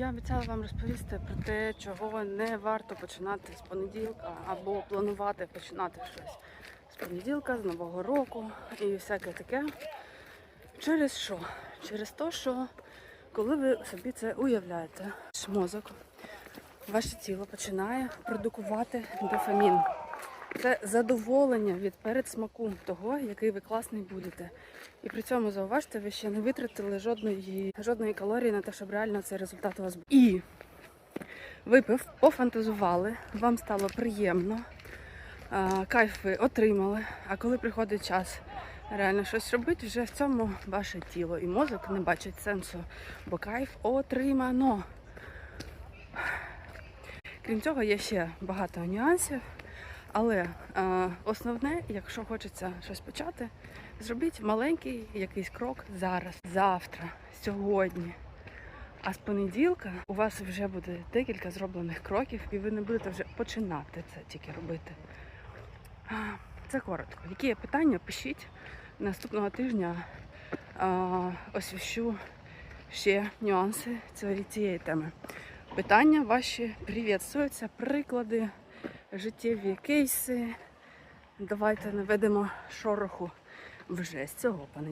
Я обіцяла вам розповісти про те, чого не варто починати з понеділка або планувати починати щось з понеділка, з нового року і всяке таке. Через що? Через те, що коли ви собі це уявляєте, мозок, ваше тіло починає продукувати дофамін. Це задоволення від передсмаку того, який ви класний будете. І при цьому зауважте, ви ще не витратили жодної, жодної калорії на те, щоб реально цей результат у вас був. І випив, пофантазували, вам стало приємно, кайф ви отримали. А коли приходить час реально щось робити, вже в цьому ваше тіло і мозок не бачать сенсу, бо кайф отримано. Крім цього, є ще багато нюансів. Але е, основне, якщо хочеться щось почати, зробіть маленький якийсь крок зараз, завтра, сьогодні. А з понеділка у вас вже буде декілька зроблених кроків, і ви не будете вже починати це тільки робити. Це коротко. Які є питання, пишіть. Наступного тижня а, освіщу ще нюанси цієї, теми. Питання ваші привітствуються, приклади життєві кейси. Давайте наведемо шороху вже з цього понеділка.